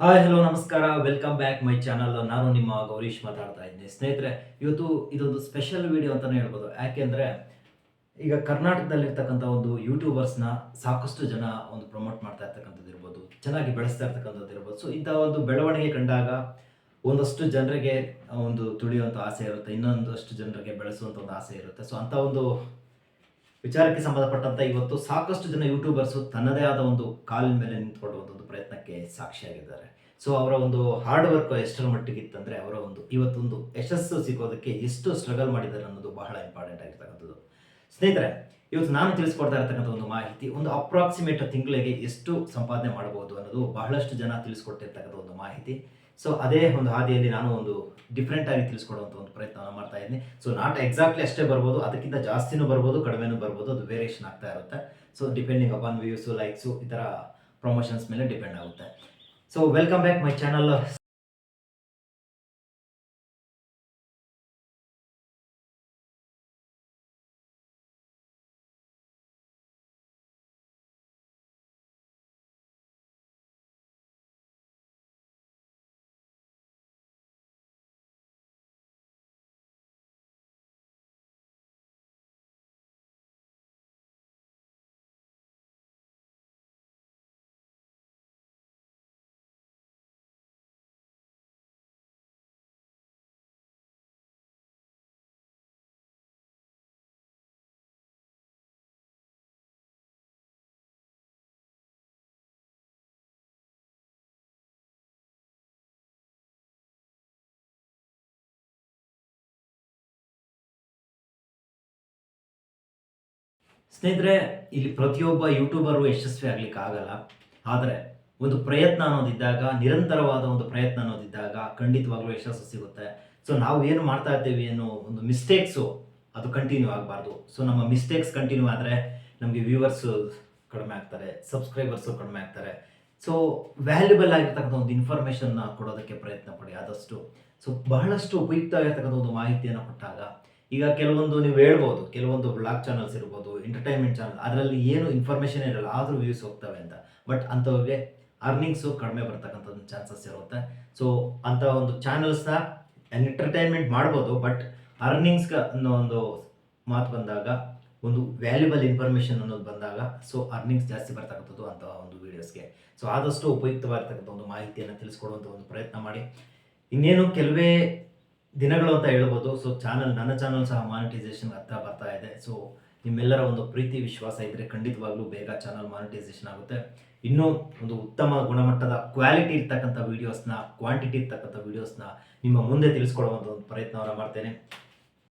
Hi hello ನಮಸ್ಕಾರ. Welcome back my channel ನಾನು ನಿಮ್ಮ ಗೌರೀಶ್ ಮಾತಾಡ್ತಾ ಇದ್ದೀನಿ. ಸ್ನೇಹಿತರೆ, ಇವತ್ತು ಇದೊಂದು ಸ್ಪೆಷಲ್ ವಿಡಿಯೋ ಅಂತಲೇ ಹೇಳ್ಬೋದು. ಯಾಕೆಂದರೆ, ಈಗ ಕರ್ನಾಟಕದಲ್ಲಿರ್ತಕ್ಕಂಥ ಒಂದು ಯೂಟ್ಯೂಬರ್ಸ್ನ ಸಾಕಷ್ಟು ಜನ ಒಂದು ಪ್ರಮೋಟ್ ಮಾಡ್ತಾ ಇರ್ತಕ್ಕಂಥದ್ದು ಇರ್ಬೋದು. ಚೆನ್ನಾಗಿ ಬೆಳೆಸ್ತಾ ಇರ್ತಕ್ಕಂಥದ್ದು ಇರ್ಬೋದು. ಸೊ ಇಂಥ ಒಂದು ಬೆಳವಣಿಗೆ ಕಂಡಾಗ ಒಂದಷ್ಟು ಜನರಿಗೆ ಒಂದು ತುಳಿಯುವಂಥ ಆಸೆ ಇರುತ್ತೆ. ಇನ್ನೊಂದಷ್ಟು ಜನರಿಗೆ ಬೆಳೆಸುವಂಥ ಒಂದು ಆಸೆ ಇರುತ್ತೆ. ಸೊ ಅಂಥ ಒಂದು ವಿಚಾರಕ್ಕೆ ಸಂಬಂಧಪಟ್ಟಂತ ಇವತ್ತು ಸಾಕಷ್ಟು ಜನ ಯೂಟ್ಯೂಬರ್ಸು ತನ್ನದೇ ಆದ ಒಂದು ಕಾಲಿನ ಮೇಲೆ ನಿಂತ್ಕೊಳ್ಳುವಂಥ ಒಂದು ಪ್ರಯತ್ನಕ್ಕೆ ಸಾಕ್ಷಿಯಾಗಿದ್ದಾರೆ. ಸೊ ಅವರ ಒಂದು ಹಾರ್ಡ್ ವರ್ಕ್ ಎಷ್ಟರ ಮಟ್ಟಿಗೆ ಇತ್ತಂದ್ರೆ ಅವರ ಒಂದು ಇವತ್ತೊಂದು ಯಶಸ್ಸು ಸಿಗೋದಕ್ಕೆ ಎಷ್ಟು ಸ್ಟ್ರಗಲ್ ಮಾಡಿದ್ದಾರೆ ಅನ್ನೋದು ಬಹಳ ಇಂಪಾರ್ಟೆಂಟ್ ಆಗಿರ್ತಕ್ಕಂಥದ್ದು. ಸ್ನೇಹಿತರೆ, ಇವತ್ತು ನಾನು ತಿಳಿಸ್ಕೊಡ್ತಾ ಇರ್ತಕ್ಕಂಥ ಒಂದು ಮಾಹಿತಿ, ಒಂದು ಅಪ್ರಾಕ್ಸಿಮೇಟ್ ತಿಂಗಳಿಗೆ ಎಷ್ಟು ಸಂಪಾದನೆ ಮಾಡಬಹುದು ಅನ್ನೋದು ಬಹಳಷ್ಟು ಜನ ತಿಳಿಸ್ಕೊಟ್ಟಿರ್ತಕ್ಕಂಥ ಒಂದು ಮಾಹಿತಿ. ಸೊ ಅದೇ ಒಂದು ಹಾದಿಯಲ್ಲಿ ನಾನು ಒಂದು ಡಿಫ್ರೆಂಟ್ ಆಗಿ ತಿಳಿಸ್ಕೊಡುವಂಥ ಒಂದು ಪ್ರಯತ್ನ ಮಾಡ್ತಾ ಇದ್ದೀನಿ. ಸೊ ನಾಟ್ ಎಕ್ಸಾಕ್ಟ್ಲಿ ಅಷ್ಟೇ ಬರ್ಬೋದು, ಅದಕ್ಕಿಂತ ಜಾಸ್ತಿನೂ ಬರ್ಬೋದು, ಕಡಿಮೆನೂ ಬರ್ಬೋದು, ಅದು ವೇರಿಯೇಷನ್ ಆಗ್ತಾ ಇರುತ್ತೆ. So depending upon views likes ಈ ಥರ ಪ್ರಮೋಷನ್ಸ್ ಮೇಲೆ ಡಿಪೆಂಡ್ ಆಗುತ್ತೆ. So welcome back my channel ಸ್ನೇಹಿತರೆ, ಇಲ್ಲಿ ಪ್ರತಿಯೊಬ್ಬ ಯೂಟ್ಯೂಬರು ಯಶಸ್ವಿ ಆಗ್ಲಿಕ್ಕೆ ಆಗಲ್ಲ. ಆದರೆ ಒಂದು ಪ್ರಯತ್ನ ಅನ್ನೋದಿದ್ದಾಗ, ನಿರಂತರವಾದ ಒಂದು ಪ್ರಯತ್ನ ಅನ್ನೋದಿದ್ದಾಗ ಖಂಡಿತವಾಗ್ಲೂ ಯಶಸ್ಸು ಸಿಗುತ್ತೆ. ಸೊ ನಾವು ಏನು ಮಾಡ್ತಾ ಇರ್ತೀವಿ ಅನ್ನೋ ಒಂದು ಮಿಸ್ಟೇಕ್ಸು ಅದು ಕಂಟಿನ್ಯೂ ಆಗಬಾರ್ದು. ಸೊ ನಮ್ಮ ಮಿಸ್ಟೇಕ್ಸ್ ಕಂಟಿನ್ಯೂ ಆದರೆ ನಮಗೆ ವ್ಯೂವರ್ಸು ಕಡಿಮೆ ಆಗ್ತಾರೆ ಸಬ್ಸ್ಕ್ರೈಬರ್ಸು ಕಡಿಮೆ ಆಗ್ತಾರೆ. ಸೊ ವ್ಯಾಲ್ಯೂಬಲ್ ಆಗಿರ್ತಕ್ಕಂಥ ಒಂದು ಇನ್ಫಾರ್ಮೇಷನ್ನ ಕೊಡೋದಕ್ಕೆ ಪ್ರಯತ್ನ ಪಡಿ ಆದಷ್ಟು. ಸೊ ಬಹಳಷ್ಟು ಉಪಯುಕ್ತ ಆಗಿರ್ತಕ್ಕಂಥ ಒಂದು ಮಾಹಿತಿಯನ್ನು ಕೊಟ್ಟಾಗ ಈಗ ಕೆಲವೊಂದು ನೀವು ಹೇಳ್ಬೋದು, ಕೆಲವೊಂದು ಬ್ಲಾಗ್ ಚಾನಲ್ಸ್ ಇರ್ಬೋದು ಎಂಟರ್ಟೈನ್ಮೆಂಟ್ ಚಾನಲ್ ಅದರಲ್ಲಿ ಏನು ಇನ್ಫಾರ್ಮೇಷನ್ ಇರಲ್ಲ, ಆದರೂ ವ್ಯೂಸ್ ಹೋಗ್ತವೆ ಅಂತ. ಬಟ್ ಅಂಥವ್ರಿಗೆ ಅರ್ನಿಂಗ್ಸು ಕಡಿಮೆ ಬರ್ತಕ್ಕಂಥದ್ದು ಚಾನ್ಸಸ್ ಇರುತ್ತೆ. ಸೊ ಅಂಥ ಒಂದು ಚಾನಲ್ಸ್ನ ಎಂಟರ್ಟೈನ್ಮೆಂಟ್ ಮಾಡ್ಬೋದು ಬಟ್ ಅರ್ನಿಂಗ್ಸ್ ಅನ್ನೋ ಒಂದು ಮಾತು ಬಂದಾಗ, ಒಂದು ವ್ಯಾಲ್ಯೂಬಲ್ ಇನ್ಫಾರ್ಮೇಷನ್ ಅನ್ನೋದು ಬಂದಾಗ ಸೊ ಅರ್ನಿಂಗ್ಸ್ ಜಾಸ್ತಿ ಬರ್ತಕ್ಕಂಥದ್ದು ಅಂಥ ಒಂದು ವೀಡಿಯೋಸ್ಗೆ ಸೊ ಆದಷ್ಟು ಉಪಯುಕ್ತವಾಗಿರ್ತಕ್ಕಂಥ ಒಂದು ಮಾಹಿತಿಯನ್ನು ತಿಳಿಸ್ಕೊಡುವಂಥ ಒಂದು ಪ್ರಯತ್ನ ಮಾಡಿ. ಇನ್ನೇನು, ಕೆಲವೇ ದಿನಗಳು ಅಂತ ಹೇಳ್ಬೋದು. ಸೊ ಚಾನಲ್ ನನ್ನ ಚಾನಲ್ ಸಹ ಮಾನಿಟೈಸೇಷನ್ ಹತ್ರ ಬರ್ತಾ ಇದೆ. ಸೊ ನಿಮ್ಮೆಲ್ಲರ ಒಂದು ಪ್ರೀತಿ, ವಿಶ್ವಾಸ ಇದ್ದರೆ ಖಂಡಿತವಾಗ್ಲೂ ಬೇಗ ಚಾನಲ್ ಮಾನಿಟೈಸೇಷನ್ ಆಗುತ್ತೆ. ಇನ್ನೂ ಒಂದು ಉತ್ತಮ ಗುಣಮಟ್ಟದ ಕ್ವಾಲಿಟಿ ಇರ್ತಕ್ಕಂಥ ವೀಡಿಯೋಸ್ನ ಕ್ವಾಂಟಿಟಿ ಇರ್ತಕ್ಕಂಥ ವೀಡಿಯೋಸ್ನ ನಿಮ್ಮ ಮುಂದೆ ತಿಳಿಸ್ಕೊಡುವಂಥ ಒಂದು ಪ್ರಯತ್ನವನ್ನು ಮಾಡ್ತೇನೆ.